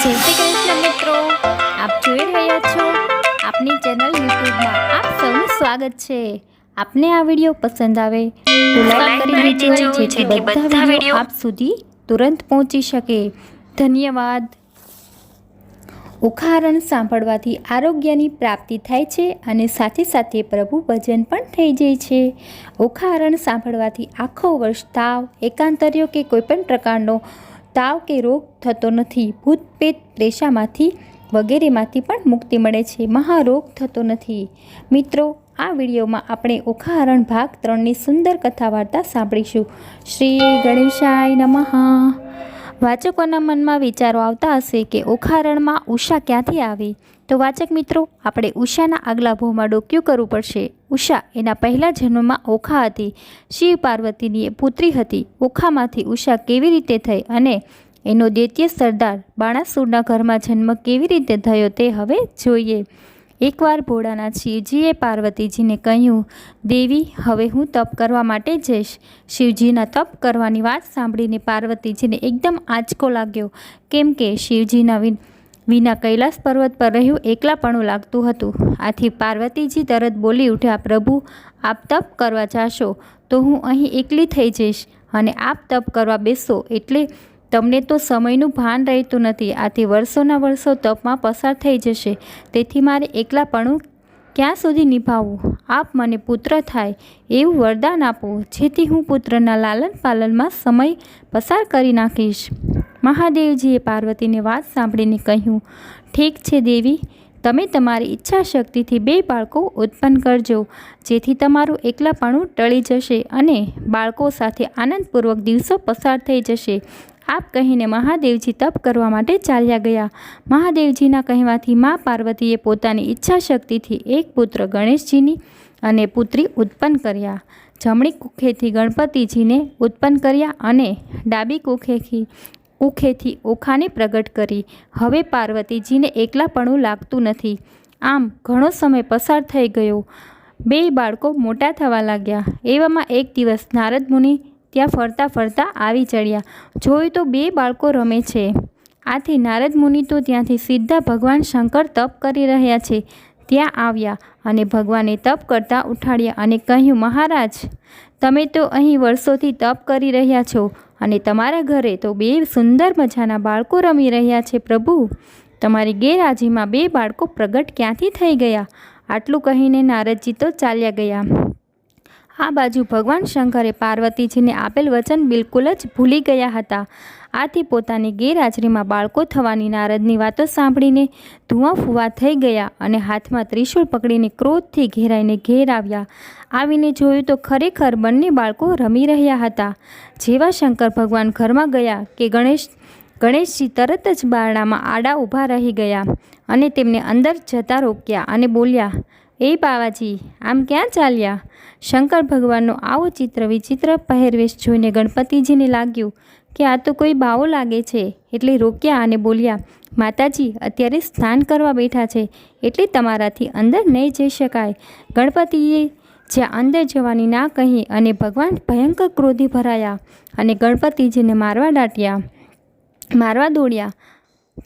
જય શ્રી કૃષ્ણ મિત્રો. આપ જોઈ રહ્યા છો આપની ચેનલ યુટ્યુબમાં આપ સૌનું સ્વાગત છે. આપને આ વીડિયો પસંદ આવે તો લાઈક કરી દેજો જેથી બધા વીડિયો આપ સુધી તુરંત પહોંચી શકે. ધન્યવાદ. ઉખારણ સાંભળવાથી આરોગ્યની પ્રાપ્તિ થાય છે અને સાથે સાથે પ્રભુ ભજન પણ થઈ જાય છે. ઉખારણ સાંભળવાથી આખો વર્ષ તાવ એકાંતર્યો કે કોઈપણ પ્રકારનો તાવ કે રોગ થતો નથી. ભૂતપેત પ્રેશામાંથી વગેરેમાંથી પણ મુક્તિ મળે છે. મહારોગ થતો નથી. મિત્રો, આ વિડીયોમાં આપણે ઓખાહરણ ભાગ ત્રણની સુંદર કથા વાર્તા સાંભળીશું. શ્રી ગણેશાય નમઃ. વાચકોના મનમાં વિચારો આવતા હશે કે ઓખારણમાં ઉષા ક્યાંથી આવી? તો વાચક મિત્રો, આપણે ઉષાના આગલા ભોમાં ડોક્યું કરવું પડશે. ઉષા એના પહેલા જન્મમાં ઓખા હતી. શિવ પાર્વતીની એ પુત્રી હતી. ઓખામાંથી ઉષા કેવી રીતે થઈ અને એનો દ્વિતીય સરદાર બાણાસુરના ઘરમાં જન્મ કેવી રીતે થયો તે હવે જોઈએ. એકવાર ભોળાના શિવજીએ પાર્વતીજીને કહ્યું, દેવી, હવે હું તપ કરવા માટે જઈશ. શિવજીના તપ કરવાની વાત સાંભળીને પાર્વતીજીને એકદમ આંચકો લાગ્યો. કેમ કે શિવજીના વિન વિના કૈલાસ પર્વત પર રહ્યું એકલાપણું લાગતું હતું. આથી પાર્વતીજી તરત બોલી ઉઠ્યા, પ્રભુ, આપ તપ કરવા જાશો તો હું અહીં એકલી થઈ જઈશ અને આપ તપ કરવા બેસો એટલે તમને તો સમયનું ભાન રહેતું નથી. આથી વર્ષોના વર્ષો તપમાં પસાર થઈ જશે. તેથી મારે એકલાપણું ક્યાં સુધી નિભાવવું? આપ મને પુત્ર થાય એવું વરદાન આપો, જેથી હું પુત્રના લાલન પાલનમાં સમય પસાર કરી નાખીશ. મહાદેવજીએ પાર્વતીને વાત સાંભળીને કહ્યું, ઠીક છે દેવી, તમે તમારી ઈચ્છા શક્તિથી બે બાળકો ઉત્પન્ન કરજો, જેથી તમારું એકલાપણું ટળી જશે અને બાળકો સાથે આનંદપૂર્વક દિવસો પસાર થઈ જશે. આપ કહીને મહાદેવજી તપ કરવા માટે ચાલ્યા ગયા. મહાદેવજીના કહેવાથી મા પાર્વતીએ પોતાની ઈચ્છા શક્તિથી એક પુત્ર ગણેશજીની અને પુત્રી ઉત્પન્ન કર્યા. જમણી કુખેથી ગણપતિજીને ઉત્પન્ન કર્યા અને ડાબી કુખેથી કુખેથી ઓખાને પ્રગટ કરી. હવે પાર્વતીજીને એકલાપણું લાગતું નથી. આમ ઘણો સમય પસાર થઈ ગયો. બે બાળકો મોટા થવા લાગ્યા. એવામાં એક દિવસ નારદ મુનિ ત્યાં ફરતા ફરતા આવી ચડ્યા. જોયું તો બે બાળકો રમે છે. આથી નારદ મુનિ તો ત્યાંથી સીધા ભગવાન શંકર તપ કરી રહ્યા છે. ત્યાં આવ્યા અને ભગવાને તપ કરતાં ઉઠાડ્યા અને કહ્યું, મહારાજ, તમે તો અહીં વર્ષોથી તપ કરી રહ્યા છો. અને તમારા ઘરે તો બે સુંદર મજાના બાળકો રમી રહ્યા છે પ્રભુ. તમારી ગેરહાજીમાં બે બાળકો પ્રગટ ક્યાંથી થઈ ગયા? આટલું કહીને નારદજી તો ચાલ્યા ગયા. આ બાજુ ભગવાન શંકરે પાર્વતીજીને આપેલ વચન બિલકુલ જ ભૂલી ગયા હતા. આથી પોતાની ગેરહાજરીમાં બાળકો થવાની નારદની વાતો સાંભળીને ધુઆ ફુવા થઈ ગયા અને હાથમાં ત્રિશૂળ પકડીને ક્રોધથી ઘેરાઈને ઘેર આવ્યા. આવીને જોયું તો ખરેખર બંને બાળકો રમી રહ્યા હતા. જેવા શંકર ભગવાન ઘરમાં ગયા કે ગણેશ, ગણેશજી તરત જ બારણામાં આડા ઊભા રહી ગયા અને તેમને અંદર જતા રોક્યા અને બોલ્યા એ બાવાજી, આમ ક્યાં ચાલ્યા? શંકર ભગવાનનો આવો ચિત્ર વિચિત્ર પહેરવેશ જોઈને ગણપતિજીને લાગ્યું કે આ તો કોઈ બાવો લાગે છે. એટલે રોક્યા અને બોલ્યા, માતાજી, અત્યારે સ્નાન કરવા બેઠા છે. એટલે તમારાથી અંદર નહીં જઈ શકાય ગણપતિએ જ્યાં અંદર જવાની ના કહી અને ભગવાન ભયંકર ક્રોધી ભરાયા અને ગણપતિજીને મારવા દાટ્યા, મારવા દોડ્યા.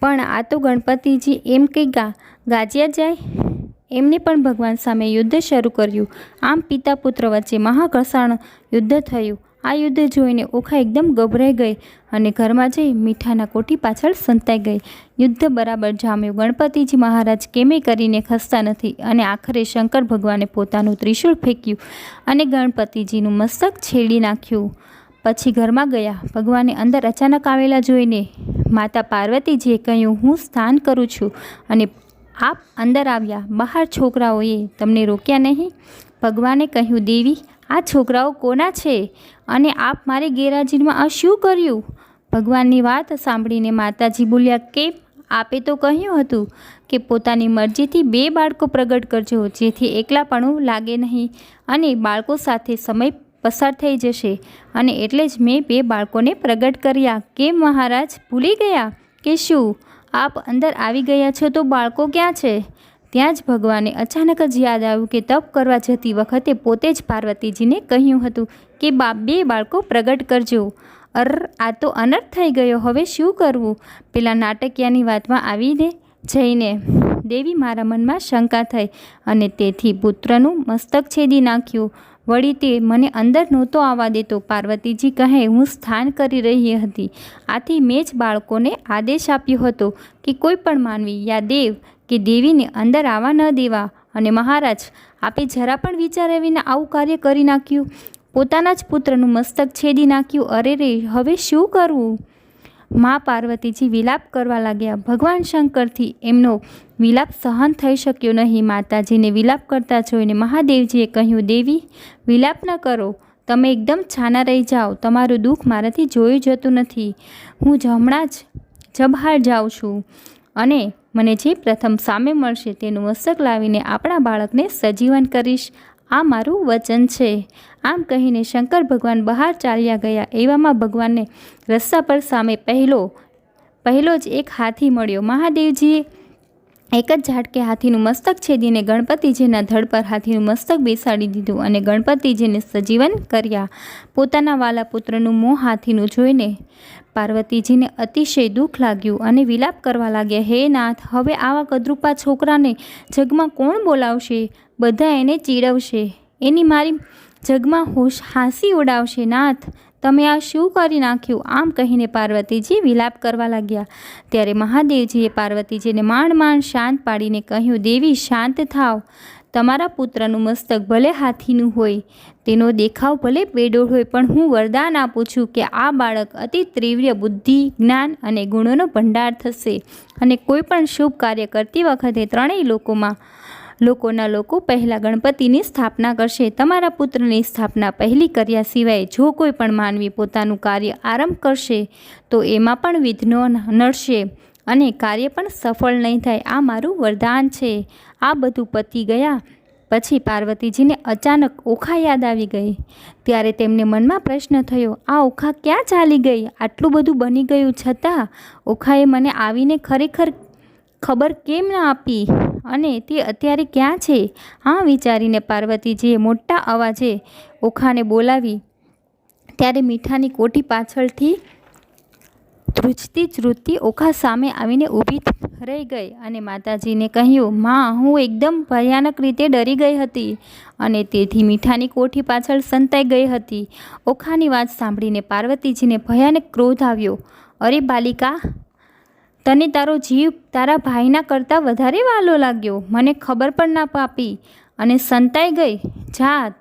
પણ આ તો ગણપતિજી એમ કંઈ ગા, ગાજ્યા જાય? એમને પણ ભગવાન સામે યુદ્ધ શરૂ કર્યું. આમ પિતા પુત્ર વચ્ચે મહાકસાણ યુદ્ધ થયું. આ યુદ્ધ જોઈને ઓખા એકદમ ગભરાઈ ગઈ અને ઘરમાં જઈ મીઠાના કોઠી પાછળ સંતાઈ ગઈ. યુદ્ધ બરાબર જામ્યું. ગણપતિજી મહારાજ કેમે કરીને ખસતા નથી અને આખરે શંકર ભગવાને પોતાનું ત્રિશૂળ ફેંક્યું અને ગણપતિજીનું મસ્તક છેડી નાખ્યું. પછી ઘરમાં ગયા. ભગવાને અંદર અચાનક આવેલા જોઈને માતા પાર્વતીજીએ કહ્યું, હું સ્નાન કરું છું. અને આપ અંદર આવ્યા, બહાર છોકરાઓએ તમને રોક્યા નહીં. ભગવાને કહ્યું, દેવી, આ છોકરાઓ કોના છે? અને આપ મારી ગેરહાજરીમાં આ શું કર્યું? ભગવાનની વાત સાંભળીને માતાજી બોલ્યા કે આપે તો કહ્યું હતું કે પોતાની મરજીથી બે બાળકો પ્રગટ કરજો, જેથી એકલાપણું લાગે નહીં અને બાળકો સાથે સમય પસાર થઈ જશે. અને એટલે જ મેં બે બાળકોને પ્રગટ કર્યા. કેમ મહારાજ, ભૂલી ગયા? કે શું? આપ અંદર આવી ગયા છો તો બાળકો ક્યાં છે? ત્યાં જ ભગવાને અચાનક જ યાદ આવ્યું કે તપ કરવા જતી વખતે પોતે જ પાર્વતીજીને કહ્યું હતું કે, બાપ, બે બાળકો પ્રગટ કરજો. અર, આ તો અનર્થ થઈ ગયો. હવે શું કરવું? પેલા નાટકિયાની વાતમાં આવીને જઈને દેવી મારા મનમાં શંકા થઈ અને તેથી પુત્રનું મસ્તક છેદી નાખ્યું. વળી તે મને અંદર નહોતો આવવા દેતો. પાર્વતીજી કહે, હું સ્થાન કરી રહી હતી. આથી મેં જ બાળકોને આદેશ આપ્યો હતો કે કોઈ પણ માનવી યા દેવ કે દેવીને અંદર આવવા ન દેવા અને મહારાજ આપે જરા પણ વિચાર્યા વિના આવું કાર્ય કરી નાખ્યું. પોતાના જ પુત્રનું મસ્તક છેદી નાખ્યું. અરે રે, હવે શું કરવું? મા પાર્વતીજી વિલાપ કરવા લાગ્યા. ભગવાન શંકરથી એમનો વિલાપ સહન થઈ શક્યો નહીં. માતાજીને વિલાપ કરતા જોઈને મહાદેવજીએ કહ્યું, દેવી, વિલાપ ન કરો. તમે એકદમ છાના રહી જાઓ. તમારું દુઃખ મારાથી જોયું જતું નથી. હું હમણાં જ જબહાર જાઉં છું અને મને જે પ્રથમ સામે મળશે તેનું મસ્તક લાવીને આપણા બાળકને સજીવન કરીશ. આ મારું વચન છે. આમ કહીને શંકર ભગવાન બહાર ચાલ્યા ગયા. એવામાં ભગવાનને રસ્તા પર સામે પહેલો પહેલો જ એક હાથી મળ્યો. મહાદેવજીએ એક જ ઝાટકે હાથીનું મસ્તક છેદીને ગણપતિજીના ધડ પર હાથીનું મસ્તક બેસાડી દીધું અને ગણપતિજીને સજીવન કર્યા. પોતાના વાલા પુત્રનું મોં હાથીનું જોઈને પાર્વતીજીને અતિશય દુઃખ લાગ્યું અને વિલાપ કરવા લાગ્યા, હે નાથ, હવે આવા કદરૂપા છોકરાને જગમાં કોણ બોલાવશે? બધા એને ચીડવશે. એની મારી જગમાં હોશ હાંસી ઉડાવશે. નાથ, તમે આ શું કરી નાખ્યું? આમ કહીને પાર્વતીજી વિલાપ કરવા લાગ્યા. ત્યારે મહાદેવજીએ પાર્વતીજીને માંડ માંડ શાંત પાડીને કહ્યું, દેવી, શાંત થાવ. તમારા પુત્રનું મસ્તક ભલે હાથીનું હોય, તેનો દેખાવ ભલે બેડોળ હોય, પણ હું વરદાન આપું છું કે આ બાળક અતિ તીવ્ર બુદ્ધિ, જ્ઞાન અને ગુણોનો ભંડાર થશે અને કોઈ પણ શુભ કાર્ય કરતી વખતે ત્રણેય લોકોમાં લોકોના લોકો પહેલાં ગણપતિની સ્થાપના કરશે. તમારા પુત્રની સ્થાપના પહેલી કર્યા સિવાય જો કોઈ પણ માનવી પોતાનું કાર્ય આરંભ કરશે, તો એમાં પણ વિઘ્નો નડશે અને કાર્ય પણ સફળ નહીં થાય. આ મારું વરદાન છે. આ બધું પતી ગયા પછી પાર્વતીજીને અચાનક ઓખા યાદ આવી ગઈ. ત્યારે તેમને મનમાં પ્રશ્ન થયો, આ ઓખા ક્યાં ચાલી ગઈ? આટલું બધું બની ગયું છતાં? ઓખાએ મને આવીને ખરેખર ખબર કેમ ના આપી? અને તે અત્યારે ક્યાં છે? આ વિચારીને પાર્વતીજીએ મોટા અવાજે ઓખાને બોલાવી. ત્યારે મીઠાની કોઠી પાછળથી ધ્રુજતી ધ્રુજતી ઓખા સામે આવીને ઊભી રહી ગઈ અને માતાજીને કહ્યું, માં, હું એકદમ ભયાનક રીતે ડરી ગઈ હતી. અને તેથી મીઠાની કોઠી પાછળ સંતાઈ ગઈ હતી. ઓખાની વાત સાંભળીને પાર્વતીજીને ભયાનક ક્રોધ આવ્યો. અરે બાલિકા તને તારો જીવ તારા ભાઈના કરતાં વધારે વાલો લાગ્યો. મને ખબર પણ ના પાપી. અને સંતાઈ ગઈ. જા,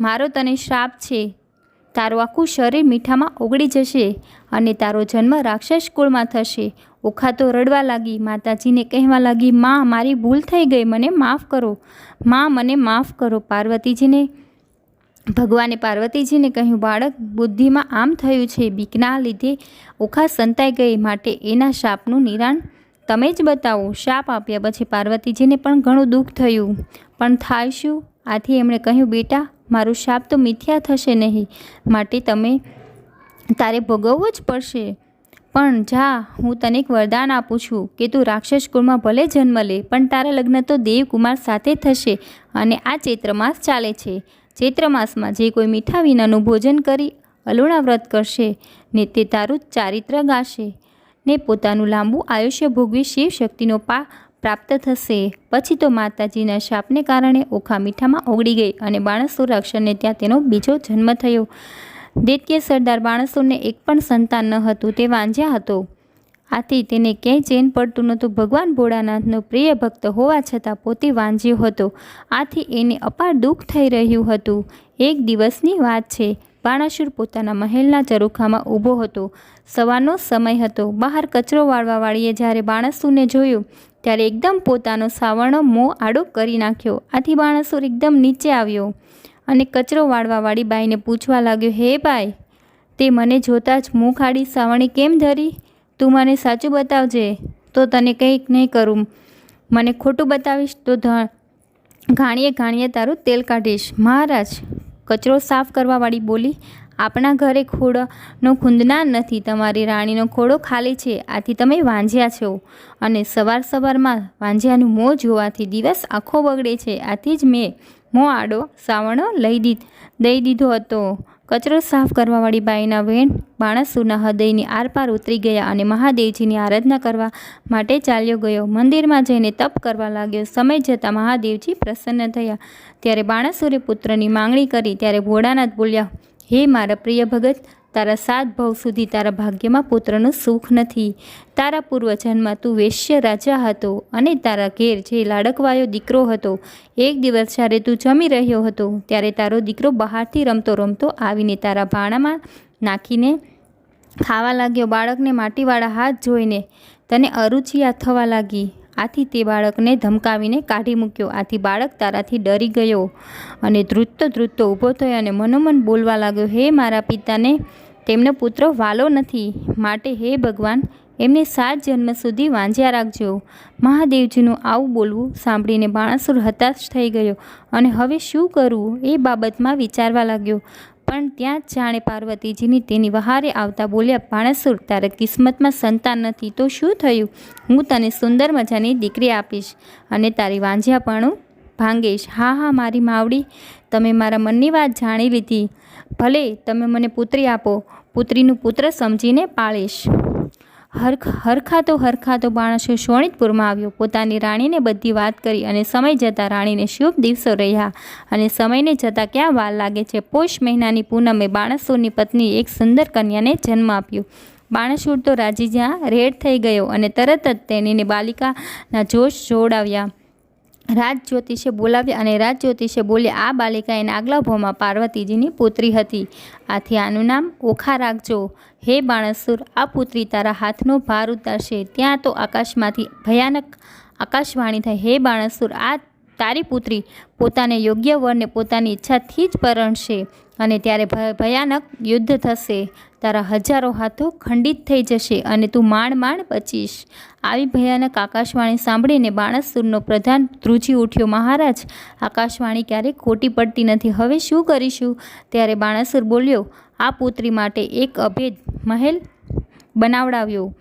મારો તને શ્રાપ છે. તારું આખું શરીર મીઠામાં ઓગળી જશે અને તારો જન્મ રાક્ષસ કુળમાં થશે. ઓખા તો રડવા લાગી. માતાજીને કહેવા લાગી, માં, મારી ભૂલ થઈ ગઈ. મને માફ કરો. માં, મને માફ કરો. પાર્વતીજીને ભગવાને પાર્વતીજીને કહ્યું, બાળક, બુદ્ધિમાં આમ થયું છે, બીકના લીધે ઓખા સંતાઈ ગઈ માટે એના શાપનું નિરાણ તમે જ બતાવો. શાપ આપ્યા પછી પાર્વતીજીને પણ ઘણું દુઃખ થયું. પણ થાય શું? આથી એમણે કહ્યું, બેટા, મારું શાપ તો મિથ્યા થશે નહીં, માટે તમે તારે ભોગવવું જ પડશે. પણ જા, હું તને એક વરદાન આપું છું કે તું રાક્ષસ કુળમાં ભલે જન્મ લે, પણ તારા લગ્ન તો દેવકુમાર સાથે થશે અને આ ચૈત્ર ચાલે છે. ચૈત્ર માસમાં જે કોઈ મીઠા વિનાનું ભોજન કરી અલુણા વ્રત કરશે ને તે તારું ચારિત્ર ગાશે ને પોતાનું લાંબુ આયુષ્ય ભોગવી શિવ શક્તિનો પા પ્રાપ્ત થશે. પછી તો માતાજીના શાપને કારણે ઓખા મીઠામાં ઓગળી ગઈ અને બાણસુર રાક્ષસને ત્યાં તેનો બીજો જન્મ થયો. દૈત્ય સરદાર બાણસુરને એક પણ સંતાન ન હતું, તે વાંઝ્યા હતો. આથી તેને ક્યાંય ચેન પડતું નહોતું. ભગવાન ભોળાનાથનો પ્રિય ભક્ત હોવા છતાં પોતે વાંજ્યો હતો. આથી એને અપાર દુઃખ થઈ રહ્યું હતું. એક દિવસની વાત છે. બાણાસુર પોતાના મહેલના ચરુખામાં ઊભો હતો. સવારનો સમય હતો. બહાર કચરો વાળવાવાળીએ જ્યારે બાણાસુરને જોયું, ત્યારે એકદમ પોતાનો સાવરણો મોં આડો કરી નાખ્યો. આથી બાણાસુર એકદમ નીચે આવ્યો અને કચરો વાળવાવાળી બાઈને પૂછવા લાગ્યો, હે બાઈ તે મને જોતાં જ મુખ આડી સાવણી કેમ ધરી? તું મને સાચું બતાવજે, તો તને કંઈક નહીં કરું. મને ખોટું બતાવીશ, તો ઘાણીએ ઘાણીએ તારું તેલ કાઢીશ. મહારાજ, કચરો સાફ કરવાવાળી બોલી, આપણા ઘરે ખોડોનો ખૂંદના નથી. તમારી રાણીનો ખોડો ખાલી છે. આથી તમે વાંઝ્યા છો. અને સવાર સવારમાં વાંઝ્યાનું મોં જોવાથી દિવસ આખો બગડે છે. આથી જ મેં મોં આડો સાવણો લઈ દી દઈ દીધો હતો. કચરો સાફ કરવાવાળી બાઈના વેણ, બાણસુરના હૃદયની આરપાર ઉતરી ગયા અને મહાદેવજીની આરાધના કરવા માટે ચાલ્યો ગયો. મંદિરમાં જઈને તપ કરવા લાગ્યો. સમય જતાં મહાદેવજી પ્રસન્ન થયા. ત્યારે બાણસુરે પુત્રની માંગણી કરી. ત્યારે ભોળાનાથ બોલ્યા, હે મારા પ્રિય ભગત તારા સાત ભવ સુધી તારા ભાગ્યમાં પુત્રનું સુખ નથી. તારા પૂર્વજન્મમાં તું વેશ્ય રાજા હતો અને તારા ઘેર જે લાડકવાયો દીકરો હતો, એક દિવસ જ્યારે તું જમી રહ્યો હતો, ત્યારે તારો દીકરો બહારથી રમતો રમતો આવીને તારા ભાણામાં નાખીને ખાવા લાગ્યો. બાળકને માટીવાળા હાથ જોઈને તને અરુચિયા થવા લાગી. આથી તે બાળકને ધમકાવીને કાઢી મૂક્યો. આથી બાળક તારાથી ડરી ગયો અને ધ્રુજતો ધ્રુજતો ઊભો થયો અને મનોમન બોલવા લાગ્યો, હે મારા પિતાને, તેમનો પુત્ર વાલો નથી. માટે હે ભગવાન, એમને સાત જન્મ સુધી વાંજ્યા રાખજો. મહાદેવજીનું આવું બોલવું સાંભળીને બાણાસુર હતાશ થઈ ગયો અને હવે શું કરવું એ બાબતમાં વિચારવા લાગ્યો. પણ ત્યાં જાણે પાર્વતીજીની તેની વહારે આવતા બોલ્યા, ભાણસુર, તારા કિસ્મતમાં સંતાન નથી, તો શું થયું? હું તને સુંદર મજાની દીકરી આપીશ અને તારી વાંઝ્યાપણું ભાંગીશ. હા હા, મારી માવડી, તમે મારા મનની વાત જાણી લીધી. ભલે, તમે મને પુત્રી આપો, પુત્રીનું પુત્ર સમજીને પાળીશ. હરખ, હરખાતો હરખાતો બાણસો શોણિતપુરમાં આવ્યો. પોતાની રાણીને બધી વાત કરી અને સમય જતાં રાણીને શુભ દિવસો રહ્યા અને સમયને જતાં ક્યાં વાર લાગે છે? પોષ મહિનાની પૂનમે બાણસુરની પત્ની એક સુંદર કન્યાને જન્મ આપ્યો. બાણસુર તો રાજી જ્યાં રેડ થઈ ગયો અને તરત જ તેણીને બાલિકાના જોશ જોડાવ્યા રાજ જ્યોતિષે બોલાવ્યા અને રાજ જ્યોતિષે બોલ્યા, આ બાલિકા એના આગલા ભોમાં પાર્વતીજીની પુત્રી હતી. આથી આનું નામ ઓખા રાખજો. હે બાણસુર, આ પુત્રી તારા હાથનો ભાર ઉતારશે. ત્યાં તો આકાશમાંથી ભયાનક આકાશવાણી થાય. હે બાણસુર, આ તારી પુત્રી પોતાને યોગ્ય વરને પોતાની ઈચ્છાથી જ પરણશે અને ત્યારે ભયાનક યુદ્ધ થશે. તારા હજારો હાથો ખંડિત થઈ જશે અને તું માંડ માણ બચીશ આવી ભયાનક આકાશવાણી સાંભળીને બાણસુરનો પ્રધાન ધ્રુજી ઉઠ્યો, મહારાજ, આકાશવાણી ક્યારેય ખોટી પડતી નથી. હવે શું કરીશું? ત્યારે બાણસુર બોલ્યો, આ પુત્રી માટે એક અભેદ મહેલ બનાવડાવ્યો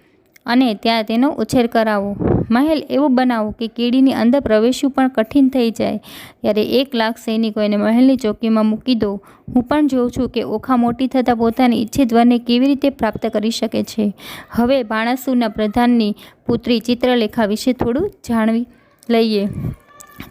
અને ત્યાં તેનો ઉછેર કરાવો. મહેલ એવો બનાવો કે કીડીની અંદર પ્રવેશવું પણ કઠિન થઈ જાય. ત્યારે એક લાખ સૈનિકોને મહેલની ચોકીમાં મૂકી દો. હું પણ જોઉં છું કે ઓખા મોટી થતાં પોતાની ઈચ્છિત વરને કેવી રીતે પ્રાપ્ત કરી શકે છે. હવે બાણાસુરના પ્રધાનની પુત્રી ચિત્રલેખા વિશે થોડું જાણવી લઈએ.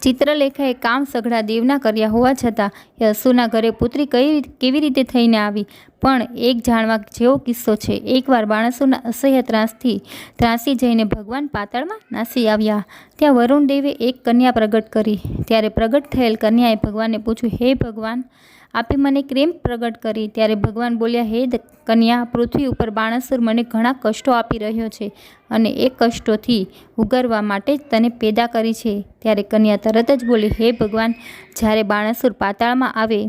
ચિત્રલેખાએ કામ સઘળા દેવના કર્યા હોવા છતાં એ અસુરના ઘરે પુત્રી કઈ કેવી રીતે થઈને આવી? પણ એક જાણવા જેવો કિસ્સો છે. એકવાર બાણસુના અસહ્ય ત્રાસથી, ત્રાસી જઈને ભગવાન પાતાળમાં નાસી આવ્યા. ત્યાં વરુણ દેવે એક કન્યા પ્રગટ કરી. ત્યારે પ્રગટ થયેલ કન્યાએ ભગવાનને પૂછ્યું, હે ભગવાન આપે મને પ્રેમ પ્રગટ કરી? ત્યારે ભગવાન બોલ્યા, હે કન્યા, પૃથ્વી ઉપર બાણાસુર મને ઘણા કષ્ટો આપી રહ્યો છે અને એ કષ્ટોથી ઉગરવા માટે તને પેદા કરી છે. ત્યારે કન્યા તરત જ બોલી, હે ભગવાન, જ્યારે બાણાસુર પાતાળમાં આવે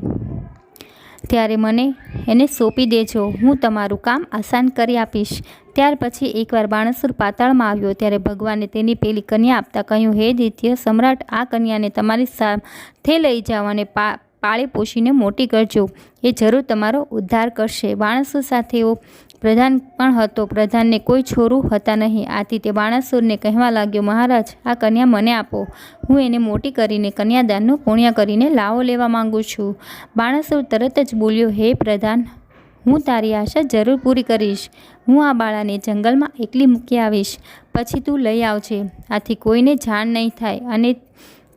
ત્યારે મને એને સોંપી દેજો. હું તમારું કામ આસાન કરી આપીશ. ત્યાર પછી એકવાર બાણસુર પાતાળમાં આવ્યો, ત્યારે ભગવાને તેની પેલી કન્યા આપતા કહ્યું, હે દિત્ય સમ્રાટ, આ કન્યાને તમારી સાથે લઈ જાઓ અને પા પાળી પોષીને મોટી કરજો. એ જરૂર તમારો ઉદ્ધાર કરશે. બાણસુર સાથે એવો પ્રધાન પણ હતો. પ્રધાનને કોઈ છોરું હતા નહીં. આથી તે બાણાસુરને કહેવા લાગ્યો, મહારાજ, આ કન્યા મને આપો. હું એને મોટી કરીને કન્યાદાનનું પુણ્ય કરીને લાવો લેવા માંગુ છું. બાણાસુર તરત જ બોલ્યો, હે પ્રધાન, હું તારી આશા જરૂર પૂરી કરીશ. હું આ બાળાને જંગલમાં એકલી મૂકી આવીશ. પછી તું લઈ આવજે. આથી કોઈને જાણ નહીં થાય અને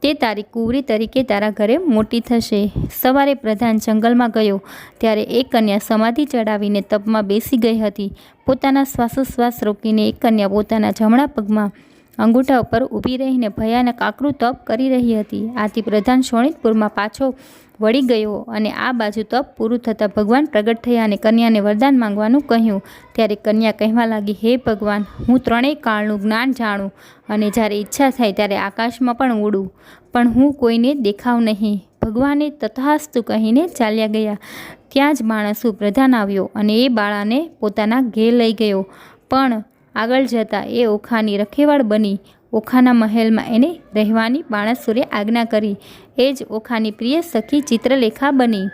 તે તારી કુંવરી તરીકે તારા ઘરે મોટી થશે. સવારે પ્રધાન જંગલમાં ગયો, ત્યારે એક કન્યા સમાધિ ચડાવીને તપમાં બેસી ગઈ હતી. પોતાના શ્વાસોશ્વાસ રોકીને એક કન્યા પોતાના જમણા પગમાં અંગૂઠા ઉપર ઊભી રહીને ભયાનક આકરું તપ કરી રહી હતી. આથી પ્રધાન શોણિતપુરમાં પાછો વળી ગયો અને આ બાજુ તપ પૂરું થતાં ભગવાન પ્રગટ થયા અને કન્યાને વરદાન માંગવાનું કહ્યું. ત્યારે કન્યા કહેવા લાગી, હે ભગવાન, હું ત્રણેય કાળનું જ્ઞાન જાણું અને જ્યારે ઈચ્છા થાય ત્યારે આકાશમાં પણ ઉડું. પણ હું કોઈને દેખાવ નહીં. ભગવાને તથાસ્તુ કહીને ચાલ્યા ગયા. ત્યાં જ માણસુ પ્રધાન આવ્યો અને એ બાળાને પોતાના ઘેર લઈ ગયો. પણ આગળ જતાં એ ઓખાની રખેવાળ બની. ઓખાના મહેલમાં એને રહેવાની બાણાસુરે આજ્ઞા કરી. એ જ ઓખાની પ્રિય સખી ચિત્રલેખા બની.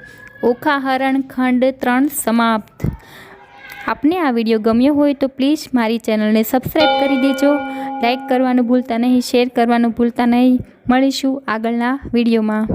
ઓખા હરણ ખંડ ત્રણ સમાપ્ત. આપને આ વીડિયો ગમ્યો હોય તો પ્લીઝ મારી ચેનલને સબસ્ક્રાઈબ કરી દેજો. લાઈક કરવાનું ભૂલતા નહીં, શેર કરવાનું ભૂલતા નહીં. મળીશું આગળના વિડીયોમાં.